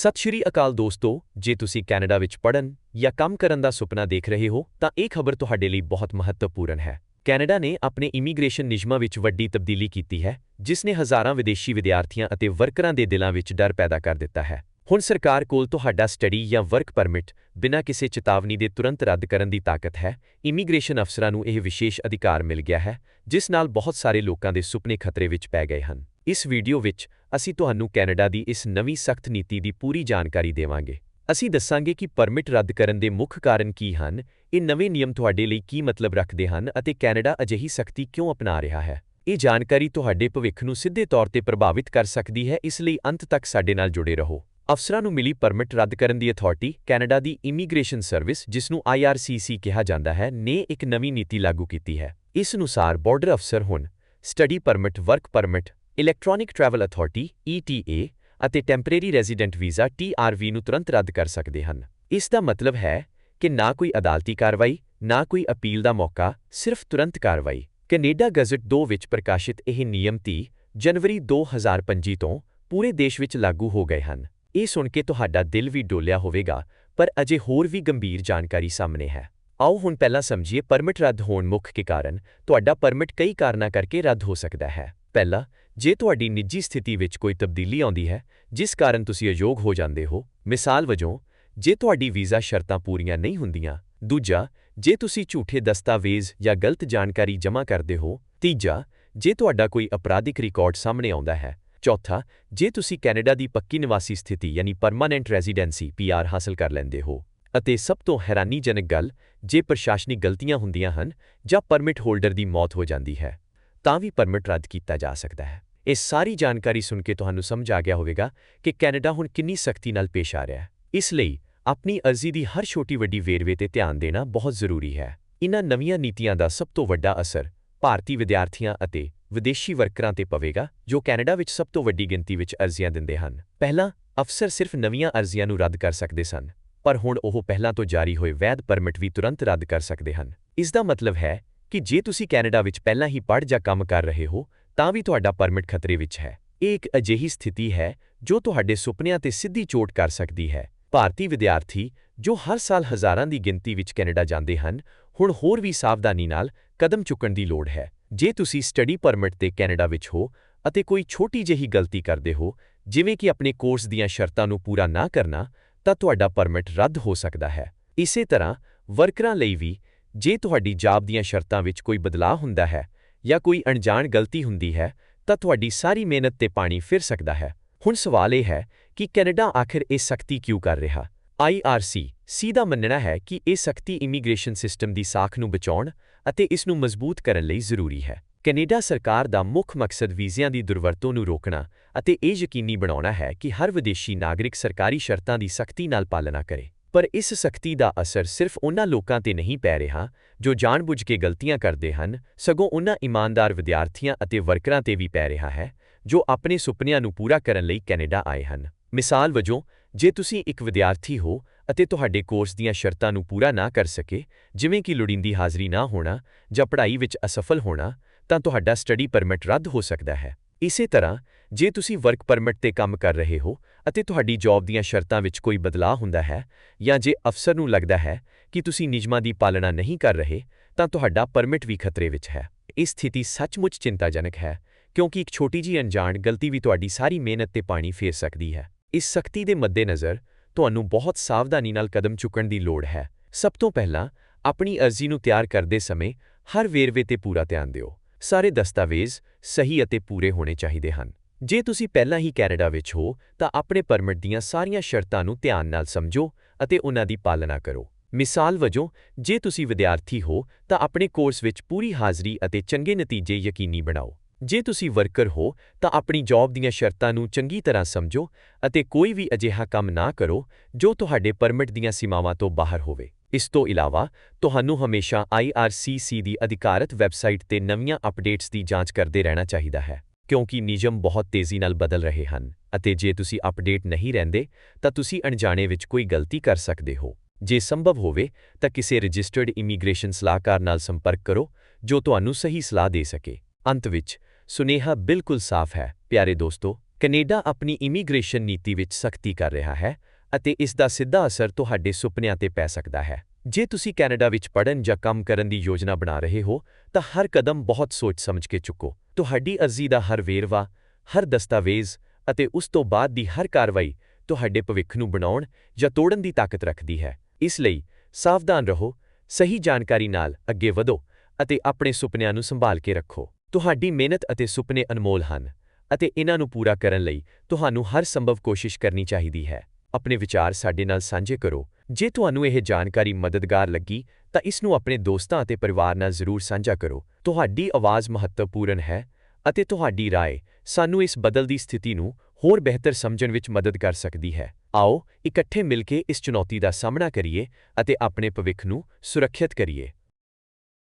ਸਤਿ ਸ਼੍ਰੀ ਅਕਾਲ ਦੋਸਤੋ, ਜੇ ਤੁਸੀਂ ਕੈਨੇਡਾ ਵਿੱਚ ਪੜ੍ਹਨ ਜਾਂ ਕੰਮ ਕਰਨ ਦਾ ਸੁਪਨਾ ਦੇਖ ਰਹੇ ਹੋ, ਤਾਂ ਇਹ ਖਬਰ ਤੁਹਾਡੇ ਲਈ ਬਹੁਤ ਮਹੱਤਵਪੂਰਨ ਹੈ। ਕੈਨੇਡਾ ਨੇ ਆਪਣੇ ਇਮੀਗ੍ਰੇਸ਼ਨ ਨਿਯਮਾਂ ਵਿੱਚ ਵੱਡੀ ਤਬਦੀਲੀ ਕੀਤੀ ਹੈ, ਜਿਸ ਨੇ ਹਜ਼ਾਰਾਂ ਵਿਦੇਸ਼ੀ ਵਿਦਿਆਰਥੀਆਂ ਅਤੇ ਵਰਕਰਾਂ ਦੇ ਦਿਲਾਂ ਵਿੱਚ ਡਰ ਪੈਦਾ ਕਰ ਦਿੱਤਾ ਹੈ। ਹੁਣ ਸਰਕਾਰ ਕੋਲ ਤੁਹਾਡਾ ਸਟੱਡੀ ਜਾਂ ਵਰਕ ਪਰਮਿਟ ਬਿਨਾਂ ਕਿਸੇ ਚੇਤਾਵਨੀ ਦੇ ਤੁਰੰਤ ਰੱਦ ਕਰਨ ਦੀ ਤਾਕਤ ਹੈ, ਇਮੀਗ੍ਰੇਸ਼ਨ ਅਫਸਰਾਂ ਨੂੰ ਇਹ ਵਿਸ਼ੇਸ਼ ਅਧਿਕਾਰ ਮਿਲ ਗਿਆ ਹੈ, ਜਿਸ ਨਾਲ ਬਹੁਤ ਸਾਰੇ ਲੋਕਾਂ ਦੇ ਸੁਪਨੇ ਖਤਰੇ ਵਿੱਚ ਪੈ ਗਏ ਹਨ। ਇਸ ਵੀਡੀਓ ਵਿੱਚ ਅਸੀਂ ਤੁਹਾਨੂੰ ਕੈਨੇਡਾ ਦੀ ਇਸ ਨਵੀਂ ਸਖਤ ਨੀਤੀ ਦੀ ਪੂਰੀ ਜਾਣਕਾਰੀ ਦੇਵਾਂਗੇ। ਅਸੀਂ ਦੱਸਾਂਗੇ ਕਿ ਪਰਮਿਟ ਰੱਦ ਕਰਨ ਦੇ ਮੁੱਖ ਕਾਰਨ ਕੀ ਹਨ, ਇਹ ਨਵੇਂ ਨਿਯਮ ਤੁਹਾਡੇ ਲਈ ਕੀ ਮਤਲਬ ਰੱਖਦੇ ਹਨ ਅਤੇ ਕੈਨੇਡਾ ਅਜਿਹੀ ਸਖਤੀ ਕਿਉਂ ਅਪਣਾ ਰਿਹਾ ਹੈ। ਇਹ ਜਾਣਕਾਰੀ ਤੁਹਾਡੇ ਭਵਿੱਖ ਨੂੰ ਸਿੱਧੇ ਤੌਰ ਤੇ ਪ੍ਰਭਾਵਿਤ ਕਰ ਸਕਦੀ ਹੈ, ਇਸ ਲਈ ਅੰਤ ਤੱਕ ਸਾਡੇ ਨਾਲ ਜੁੜੇ ਰਹੋ। ਅਫਸਰਾਂ ਨੂੰ ਮਿਲੀ ਪਰਮਿਟ ਰੱਦ ਕਰਨ ਦੀ ਅਥਾਰਟੀ, ਕੈਨੇਡਾ ਦੀ ਇਮੀਗ੍ਰੇਸ਼ਨ ਸਰਵਿਸ, ਜਿਸ ਨੂੰ IRCC ਕਿਹਾ ਜਾਂਦਾ ਹੈ, ਨੇ ਇੱਕ ਨਵੀਂ ਨੀਤੀ ਲਾਗੂ ਕੀਤੀ ਹੈ। ਇਸ ਅਨੁਸਾਰ ਬਾਰਡਰ ਅਫਸਰ ਹੁਣ study permit, work permit electronic travel authority ETA ਅਤੇ ਟੈਂਪਰੇਰੀ ਰੈਜ਼ੀਡੈਂਟ ਵੀਜ਼ਾ TRV ਨੂੰ ਤੁਰੰਤ ਰੱਦ ਕਰ ਸਕਦੇ ਹਨ। ਇਸ ਦਾ ਮਤਲਬ ਹੈ ਕਿ ਨਾ ਕੋਈ ਅਦਾਲਤੀ ਕਾਰਵਾਈ, ਨਾ ਕੋਈ ਅਪੀਲ ਦਾ ਮੌਕਾ, ਸਿਰਫ ਤੁਰੰਤ ਕਾਰਵਾਈ। ਕੈਨੇਡਾ ਗਜ਼ਟ 2 ਵਿੱਚ ਪ੍ਰਕਾਸ਼ਿਤ ਇਹ ਨਿਯਮ 30 ਜਨਵਰੀ 2025 ਤੋਂ ਪੂਰੇ ਦੇਸ਼ ਵਿੱਚ ਲਾਗੂ ਹੋ ਗਏ ਹਨ। ਇਹ ਸੁਣ ਕੇ ਤੁਹਾਡਾ ਦਿਲ ਵੀ ਡੋਲਿਆ ਹੋਵੇਗਾ, ਪਰ ਅਜੇ ਹੋਰ ਵੀ ਗੰਭੀਰ ਜਾਣਕਾਰੀ ਸਾਹਮਣੇ ਹੈ। ਆਓ ਹੁਣ ਪਹਿਲਾਂ ਸਮਝੀਏ ਪਰਮਿਟ ਰੱਦ ਹੋਣ ਮੁੱਖ ਕੇ ਕਾਰਨ, ਤੁਹਾਡਾ ਪਰਮਿਟ ਕਈ ਕਾਰਨਾਂ ਕਰਕੇ ਰੱਦ ਹੋ ਸਕਦਾ ਹੈ। ਪਹਿਲਾ ਜੇ ਤੁਹਾਡੀ ਨਿੱਜੀ ਸਥਿਤੀ ਵਿੱਚ ਕੋਈ ਤਬਦੀਲੀ ਆਉਂਦੀ ਹੈ, ਜਿਸ ਕਾਰਨ ਤੁਸੀਂ ਅਯੋਗ ਹੋ ਜਾਂਦੇ ਹੋ, ਮਿਸਾਲ ਵਜੋਂ, ਜੇ ਤੁਹਾਡੀ ਵੀਜ਼ਾ ਸ਼ਰਤਾਂ ਪੂਰੀਆਂ ਨਹੀਂ ਹੁੰਦੀਆਂ, ਦੂਜਾ, ਜੇ ਤੁਸੀਂ ਝੂਠੇ ਦਸਤਾਵੇਜ਼ ਜਾਂ ਗਲਤ ਜਾਣਕਾਰੀ ਜਮ੍ਹਾਂ ਕਰਦੇ ਹੋ, ਤੀਜਾ, ਜੇ ਤੁਹਾਡਾ ਕੋਈ ਅਪਰਾਧਿਕ ਰਿਕਾਰਡ ਸਾਹਮਣੇ ਆਉਂਦਾ ਹੈ, ਚੌਥਾ, ਜੇ ਤੁਸੀਂ ਕੈਨੇਡਾ ਦੀ ਪੱਕੀ ਨਿਵਾਸੀ ਸਥਿਤੀ ਯਾਨੀ ਪਰਮਾਨੈਂਟ ਰੈਜ਼ੀਡੈਂਸੀ ਪੀਆਰ ਹਾਸਲ ਕਰ ਲੈਂਦੇ ਹੋ, ਅਤੇ ਸਭ ਤੋਂ ਹੈਰਾਨੀਜਨਕ ਗੱਲ, ਜੇ ਪ੍ਰਸ਼ਾਸਨਿਕ ਗਲਤੀਆਂ ਹੁੰਦੀਆਂ ਹਨ ਜਾਂ ਪਰਮਿਟ ਹੋਲਡਰ ਦੀ ਮੌਤ ਹੋ ਜਾਂਦੀ ਹੈ, ਤਾਂ ਵੀ ਪਰਮਿਟ ਰੱਦ ਕੀਤਾ ਜਾ ਸਕਦਾ ਹੈ। ਇਹ ਸਾਰੀ ਜਾਣਕਾਰੀ ਸੁਣ ਕੇ ਤੁਹਾਨੂੰ ਸਮਝ ਆ ਗਿਆ ਹੋਵੇਗਾ ਕਿ ਕੈਨੇਡਾ ਹੁਣ ਕਿੰਨੀ ਸਖਤੀ ਨਾਲ ਪੇਸ਼ ਆ ਰਿਹਾ ਹੈ। ਇਸ ਲਈ ਆਪਣੀ ਅਰਜ਼ੀ ਦੀ ਹਰ ਛੋਟੀ ਵੱਡੀ ਵੇਰਵੇ ਤੇ ਧਿਆਨ ਦੇਣਾ ਬਹੁਤ ਜ਼ਰੂਰੀ ਹੈ। ਇਨ੍ਹਾਂ ਨਵੀਆਂ ਨੀਤੀਆਂ ਦਾ ਸਭ ਤੋਂ ਵੱਡਾ ਅਸਰ ਭਾਰਤੀ ਵਿਦਿਆਰਥੀਆਂ ਅਤੇ ਵਿਦੇਸ਼ੀ ਵਰਕਰਾਂ ਤੇ ਪਵੇਗਾ, ਜੋ ਕੈਨੇਡਾ ਵਿੱਚ ਸਭ ਤੋਂ ਵੱਡੀ ਗਿਣਤੀ ਵਿੱਚ ਅਰਜ਼ੀਆਂ ਦਿੰਦੇ ਹਨ। ਪਹਿਲਾਂ ਅਫਸਰ ਸਿਰਫ ਨਵੀਆਂ ਅਰਜ਼ੀਆਂ ਨੂੰ ਰੱਦ ਕਰ ਸਕਦੇ ਸਨ, ਪਰ ਹੁਣ ਉਹ ਪਹਿਲਾਂ ਤੋਂ ਜਾਰੀ ਹੋਏ ਵੈਧ ਪਰਮਿਟ ਵੀ ਤੁਰੰਤ ਰੱਦ ਕਰ ਸਕਦੇ ਹਨ। ਇਸ ਦਾ ਮਤਲਬ ਹੈ ਕਿ ਜੇ ਤੁਸੀਂ ਕੈਨੇਡਾ ਵਿੱਚ ਪਹਿਲਾਂ ਹੀ ਪੜ੍ਹ ਜਾਂ ਕੰਮ ਕਰ ਰਹੇ ਹੋ ਤਾਂ ਵੀ ਤੁਹਾਡਾ ਪਰਮਿਟ ਖਤਰੇ ਵਿੱਚ ਹੈ। ਇਹ ਇੱਕ ਅਜਿਹੀ ਸਥਿਤੀ ਹੈ ਜੋ ਤੁਹਾਡੇ ਸੁਪਨਿਆਂ ਤੇ ਸਿੱਧੀ ਚੋਟ ਕਰ ਸਕਦੀ ਹੈ। ਭਾਰਤੀ ਵਿਦਿਆਰਥੀ ਜੋ ਹਰ ਸਾਲ ਹਜ਼ਾਰਾਂ ਦੀ ਗਿਣਤੀ ਵਿੱਚ ਕੈਨੇਡਾ ਜਾਂਦੇ ਹਨ, ਹੁਣ ਹੋਰ ਵੀ ਸਾਵਧਾਨੀ ਨਾਲ ਕਦਮ ਚੁੱਕਣ ਦੀ ਲੋੜ ਹੈ। ਜੇ ਤੁਸੀਂ ਸਟੱਡੀ ਪਰਮਿਟ ਤੇ ਕੈਨੇਡਾ ਵਿੱਚ ਹੋ ਅਤੇ ਕੋਈ ਛੋਟੀ ਜਿਹੀ ਗਲਤੀ ਕਰਦੇ ਹੋ, ਜਿਵੇਂ ਕਿ ਆਪਣੇ ਕੋਰਸ ਦੀਆਂ ਸ਼ਰਤਾਂ ਨੂੰ ਪੂਰਾ ਨਾ ਕਰਨਾ, ਤਾਂ ਤੁਹਾਡਾ ਪਰਮਿਟ ਰੱਦ ਹੋ ਸਕਦਾ ਹੈ। ਇਸੇ ਤਰ੍ਹਾਂ ਵਰਕਰਾਂ ਲਈ ਵੀ, ਜੇ ਤੁਹਾਡੀ ਜਾਬ ਦੀਆਂ ਸ਼ਰਤਾਂ ਵਿੱਚ ਕੋਈ ਬਦਲਾਅ ਹੁੰਦਾ ਹੈ ਜਾਂ ਕੋਈ ਅਣਜਾਣ ਗਲਤੀ ਹੁੰਦੀ ਹੈ, ਤਾਂ ਤੁਹਾਡੀ ਸਾਰੀ ਮਿਹਨਤ ਤੇ ਪਾਣੀ ਫਿਰ ਸਕਦਾ ਹੈ। ਹੁਣ ਸਵਾਲ ਇਹ ਹੈ ਕਿ ਕੈਨੇਡਾ ਆਖਿਰ ਇਹ ਸਖਤੀ ਕਿਉਂ ਕਰ ਰਿਹਾ? IRC ਸੀ ਦਾ ਮੰਨਣਾ ਹੈ ਕਿ ਇਹ ਸਖਤੀ ਇਮੀਗ੍ਰੇਸ਼ਨ ਸਿਸਟਮ ਦੀ ਸਾਖ ਨੂੰ ਬਚਾਉਣ ਅਤੇ ਇਸ ਨੂੰ ਮਜ਼ਬੂਤ ਕਰਨ ਲਈ ਜ਼ਰੂਰੀ ਹੈ। ਕੈਨੇਡਾ ਸਰਕਾਰ ਦਾ ਮੁੱਖ ਮਕਸਦ ਵੀਜ਼ਿਆਂ ਦੀ ਦੁਰਵਰਤੋਂ ਨੂੰ ਰੋਕਣਾ ਅਤੇ ਇਹ ਯਕੀਨੀ ਬਣਾਉਣਾ ਹੈ ਕਿ ਹਰ ਵਿਦੇਸ਼ੀ ਨਾਗਰਿਕ ਸਰਕਾਰੀ ਸ਼ਰਤਾਂ ਦੀ ਸਖਤੀ ਨਾਲ ਪਾਲਣਾ ਕਰੇ। ਪਰ ਇਸ ਸਖਤੀ ਦਾ ਅਸਰ ਸਿਰਫ ਉਹਨਾਂ ਲੋਕਾਂ ਤੇ ਨਹੀਂ ਪੈ ਰਿਹਾ ਜੋ ਜਾਣਬੁੱਝ ਕੇ ਗਲਤੀਆਂ ਕਰਦੇ ਹਨ, ਸਗੋਂ ਉਹਨਾਂ ਇਮਾਨਦਾਰ ਵਿਦਿਆਰਥੀਆਂ ਅਤੇ ਵਰਕਰਾਂ ਤੇ ਵੀ ਪੈ ਰਿਹਾ ਹੈ, ਜੋ ਆਪਣੇ ਸੁਪਨਿਆਂ ਨੂੰ ਪੂਰਾ ਕਰਨ ਲਈ ਕੈਨੇਡਾ ਆਏ ਹਨ। ਮਿਸਾਲ ਵਜੋਂ, ਜੇ ਤੁਸੀਂ ਇੱਕ ਵਿਦਿਆਰਥੀ ਹੋ ਅਤੇ ਤੁਹਾਡੇ ਕੋਰਸ ਦੀਆਂ ਸ਼ਰਤਾਂ ਨੂੰ ਪੂਰਾ ਨਾ ਕਰ ਸਕੇ, ਜਿਵੇਂ ਕਿ ਲੋੜੀਂਦੀ ਹਾਜ਼ਰੀ ਨਾ ਹੋਣਾ ਜਾਂ ਪੜ੍ਹਾਈ ਵਿੱਚ ਅਸਫਲ ਹੋਣਾ, ਤਾਂ ਤੁਹਾਡਾ ਸਟੱਡੀ ਪਰਮਿਟ ਰੱਦ ਹੋ ਸਕਦਾ ਹੈ। ਇਸੇ ਤਰ੍ਹਾਂ, ਜੇ ਤੁਸੀਂ ਵਰਕ ਪਰਮਿਟ ਤੇ ਕੰਮ ਕਰ ਰਹੇ ਹੋ ਅਤੇ ਤੁਹਾਡੀ ਜੌਬ ਦੀਆਂ ਸ਼ਰਤਾਂ ਵਿੱਚ ਕੋਈ ਬਦਲਾਅ ਹੁੰਦਾ ਹੈ ਜਾਂ ਜੇ ਅਫਸਰ ਨੂੰ ਲੱਗਦਾ ਹੈ ਕਿ ਤੁਸੀਂ ਨਿਯਮਾਂ ਦੀ ਪਾਲਣਾ ਨਹੀਂ ਕਰ ਰਹੇ, ਤਾਂ ਤੁਹਾਡਾ ਪਰਮਿਟ ਵੀ ਖਤਰੇ ਵਿੱਚ ਹੈ। ਇਹ ਸਥਿਤੀ ਸੱਚਮੁੱਚ ਚਿੰਤਾਜਨਕ ਹੈ, ਕਿਉਂਕਿ ਇੱਕ ਛੋਟੀ ਜਿਹੀ ਅਣਜਾਣ ਗਲਤੀ ਵੀ ਤੁਹਾਡੀ ਸਾਰੀ ਮਿਹਨਤ ਤੇ ਪਾਣੀ ਫੇਰ ਸਕਦੀ ਹੈ। ਇਸ ਸਖਤੀ ਦੇ ਮੱਦੇਨਜ਼ਰ ਤੁਹਾਨੂੰ ਬਹੁਤ ਸਾਵਧਾਨੀ ਨਾਲ ਕਦਮ ਚੁੱਕਣ ਦੀ ਲੋੜ ਹੈ। ਸਭ ਤੋਂ ਪਹਿਲਾਂ ਆਪਣੀ ਅਰਜ਼ੀ ਨੂੰ ਤਿਆਰ ਕਰਦੇ ਸਮੇਂ ਹਰ ਵੇਰਵੇ ਤੇ ਪੂਰਾ ਧਿਆਨ ਦਿਓ। ਸਾਰੇ ਦਸਤਾਵੇਜ਼ ਸਹੀ ਅਤੇ ਪੂਰੇ ਹੋਣੇ ਚਾਹੀਦੇ ਹਨ। ਜੇ ਤੁਸੀਂ ਪਹਿਲਾਂ ਹੀ ਕੈਨੇਡਾ ਵਿੱਚ ਹੋ, ਤਾਂ ਆਪਣੇ ਪਰਮਿਟ ਦੀਆਂ ਸਾਰੀਆਂ ਸ਼ਰਤਾਂ ਨੂੰ ਧਿਆਨ ਨਾਲ ਸਮਝੋ ਅਤੇ ਉਹਨਾਂ ਦੀ ਪਾਲਣਾ ਕਰੋ। ਮਿਸਾਲ ਵਜੋਂ, ਜੇ ਤੁਸੀਂ ਵਿਦਿਆਰਥੀ ਹੋ, ਤਾਂ ਆਪਣੇ ਕੋਰਸ ਵਿੱਚ ਪੂਰੀ ਹਾਜ਼ਰੀ ਅਤੇ ਚੰਗੇ ਨਤੀਜੇ ਯਕੀਨੀ ਬਣਾਓ। ਜੇ ਤੁਸੀਂ ਵਰਕਰ ਹੋ, ਤਾਂ ਆਪਣੀ ਜੌਬ ਦੀਆਂ ਸ਼ਰਤਾਂ ਨੂੰ ਚੰਗੀ ਤਰ੍ਹਾਂ ਸਮਝੋ ਅਤੇ ਕੋਈ ਵੀ ਅਜਿਹਾ ਕੰਮ ਨਾ ਕਰੋ, ਜੋ ਤੁਹਾਡੇ ਪਰਮਿਟ ਦੀਆਂ ਸੀਮਾਵਾਂ ਤੋਂ ਬਾਹਰ ਹੋਵੇ। ਇਸ ਤੋਂ ਇਲਾਵਾ, ਤੁਹਾਨੂੰ ਹਮੇਸ਼ਾ IRCC ਦੀ ਅਧਿਕਾਰਤ ਵੈਬਸਾਈਟ ਤੇ ਨਵੀਆਂ ਅਪਡੇਟਸ ਦੀ ਜਾਂਚ ਕਰਦੇ ਰਹਿਣਾ ਚਾਹੀਦਾ ਹੈ। ਕਿਉਂਕਿ ਨਿਯਮ ਬਹੁਤ ਤੇਜ਼ੀ ਨਾਲ ਬਦਲ ਰਹੇ ਹਨ ਅਤੇ ਜੇ ਤੁਸੀਂ ਅਪਡੇਟ ਨਹੀਂ ਰਹਿੰਦੇ, ਤਾਂ ਤੁਸੀਂ ਅਣਜਾਣੇ ਵਿੱਚ ਕੋਈ ਗਲਤੀ ਕਰ ਸਕਦੇ ਹੋ। ਜੇ ਸੰਭਵ ਹੋਵੇ, ਤਾਂ ਕਿਸੇ ਰਜਿਸਟਰਡ ਇਮੀਗ੍ਰੇਸ਼ਨ ਸਲਾਹਕਾਰ ਨਾਲ ਸੰਪਰਕ ਕਰੋ, ਜੋ ਤੁਹਾਨੂੰ ਸਹੀ ਸਲਾਹ ਦੇ ਸਕੇ। ਅੰਤ ਵਿੱਚ, ਸੁਨੇਹਾ ਬਿਲਕੁਲ ਸਾਫ਼ ਹੈ, ਪਿਆਰੇ ਦੋਸਤੋ, ਕੈਨੇਡਾ ਆਪਣੀ ਇਮੀਗ੍ਰੇਸ਼ਨ ਨੀਤੀ ਵਿੱਚ ਸਖਤੀ ਕਰ ਰਿਹਾ ਹੈ ਅਤੇ ਇਸ ਦਾ ਸਿੱਧਾ ਅਸਰ ਤੁਹਾਡੇ ਸੁਪਨਿਆਂ ਤੇ ਪੈ ਸਕਦਾ ਹੈ। ਜੇ ਤੁਸੀਂ ਕੈਨੇਡਾ ਵਿੱਚ ਪੜ੍ਹਨ ਜਾਂ ਕੰਮ ਕਰਨ ਦੀ ਯੋਜਨਾ ਬਣਾ ਰਹੇ ਹੋ, ਤਾਂ ਹਰ ਕਦਮ ਬਹੁਤ ਸੋਚ-ਸਮਝ ਕੇ ਚੁੱਕੋ। ਤੁਹਾਡੀ ਅਰਜ਼ੀ ਦਾ ਹਰ ਵੇਰਵਾ, ਹਰ ਦਸਤਾਵੇਜ਼ ਅਤੇ ਉਸ ਤੋਂ ਬਾਅਦ ਦੀ ਹਰ ਕਾਰਵਾਈ ਤੁਹਾਡੇ ਭਵਿੱਖ ਨੂੰ ਬਣਾਉਣ ਜਾਂ ਤੋੜਨ ਦੀ ਤਾਕਤ ਰੱਖਦੀ ਹੈ। ਇਸ ਲਈ ਸਾਵਧਾਨ ਰਹੋ, ਸਹੀ ਜਾਣਕਾਰੀ ਨਾਲ ਅੱਗੇ ਵਧੋ ਅਤੇ ਆਪਣੇ ਸੁਪਨਿਆਂ ਨੂੰ ਸੰਭਾਲ ਕੇ ਰੱਖੋ। ਤੁਹਾਡੀ ਮਿਹਨਤ ਅਤੇ ਸੁਪਨੇ ਅਨਮੋਲ ਹਨ ਅਤੇ ਇਹਨਾਂ ਨੂੰ ਪੂਰਾ ਕਰਨ ਲਈ ਤੁਹਾਨੂੰ ਹਰ ਸੰਭਵ ਕੋਸ਼ਿਸ਼ ਕਰਨੀ ਚਾਹੀਦੀ ਹੈ। ਆਪਣੇ ਵਿਚਾਰ ਸਾਡੇ ਨਾਲ ਸਾਂਝੇ ਕਰੋ ਜੇ ਤੁਹਾਨੂੰ ਇਹ ਜਾਣਕਾਰੀ ਮਦਦਗਾਰ ਲੱਗੀ ਤਾਂ ਇਸ ਨੂੰ ਆਪਣੇ ਦੋਸਤਾਂ ਅਤੇ ਪਰਿਵਾਰ ਨਾਲ ਜ਼ਰੂਰ ਸਾਂਝਾ ਕਰੋ ਤੁਹਾਡੀ ਆਵਾਜ਼ ਮਹੱਤਵਪੂਰਨ ਹੈ ਅਤੇ ਤੁਹਾਡੀ رائے ਸਾਨੂੰ ਇਸ ਬਦਲਦੀ ਸਥਿਤੀ ਨੂੰ ਹੋਰ ਬਿਹਤਰ ਸਮਝਣ ਵਿੱਚ ਮਦਦ ਕਰ ਸਕਦੀ ਹੈ ਆਓ ਇਕੱਠੇ ਮਿਲ ਕੇ ਇਸ ਚੁਣੌਤੀ ਦਾ ਸਾਹਮਣਾ ਕਰੀਏ ਅਤੇ ਆਪਣੇ ਭਵਿੱਖ ਨੂੰ ਸੁਰੱਖਿਅਤ ਕਰੀਏ